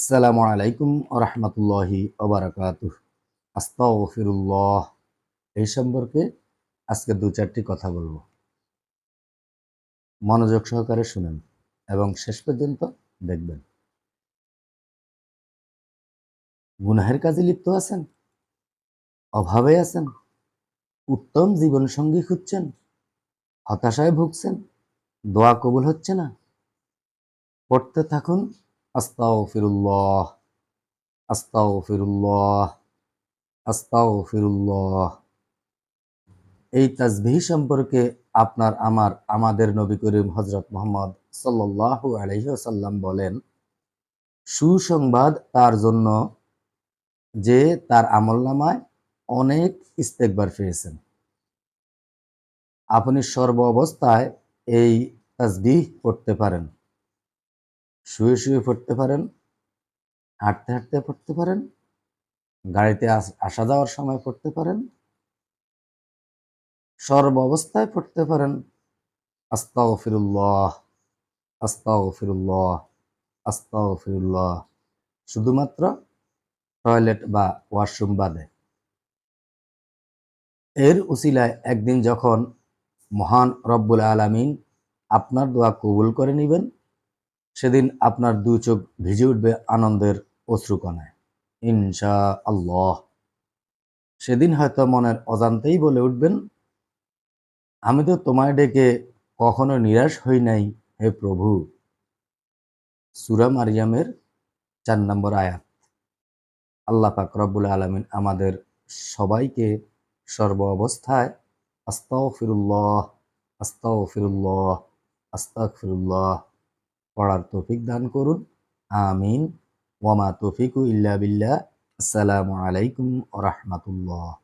আসসালামু আলাইকুম রহমতুল্লাহি ওবরাকাত আস্তাগফিরুল্লাহ। এই সম্পর্কে আজকে দু চারটি কথা বলব। মনোযোগ সহকারে শুনেন এবং শেষ পর্যন্ত দেখবেন। গুনাহের কাজে লিপ্ত আছেন? অভাবে আছেন? উত্তম জীবন সঙ্গী খুঁজছেন? হতাশায় ভুগছেন? দোয়া কবুল হচ্ছে না? পড়তে থাকুন আস্তাগফিরুল্লাহ আস্তাগফিরুল্লাহ আস্তাগফিরুল্লাহ। এই তাজবিহ সম্পর্কে আপনার, আমার, আমাদের নবী করিম হজরত মোহাম্মদ সাল্লাল্লাহু আলাইহি ওয়াসাল্লাম বলেন, সুসংবাদ তার জন্য যে তার আমলনামায় অনেক ইস্তেকবার পেয়েছেন আপনি সর্ব অবস্থায় এই তাজবিহ পড়তে পারেন। শুয়ে শুয়ে পড়তে পারেন, হাঁটতে হাঁটতে পড়তে পারেন, গাড়িতে আস- যাওয়ার সময় পড়তে পারেন, সর্ব অবস্থায় পড়তে পারেন। আস্তাগফিরুল্লাহ আস্তাগফিরুল্লাহ আস্তাগফিরুল্লাহ। শুধুমাত্র টয়লেট বা ওয়াশরুম বাদে। এর উসিলায় একদিন যখন মহান রব্বুল আলামিন আপনার দোয়া কবুল করে নেবেন সেদিন আপনার দু চোখ ভিজে উঠবে আনন্দের অশ্রুকণায়। ইনশা আল্লাহ সেদিন হয়তো মনের অজান্তেই বলে উঠবেন, আমি তো তোমায় ডেকে কখনো নিরাশ হই নাই, হে প্রভু। সুরা মারিয়ামের চার নম্বর আয়াত। আল্লাহ পাক রব্বুল আলমিন আমাদের সবাইকে সর্ব অবস্থায় আস্তাও ফিরুল্লাহ আস্তাও ফিরুল্লাহ আস্তাক ফিরুল্লাহ পড়ার তৌফিক দান করুন। আমিন। ওয়ামা তৌফিকু ইল্লা বিল্লাহ। আসসালামু আলাইকুম রহমতুল্লাহ।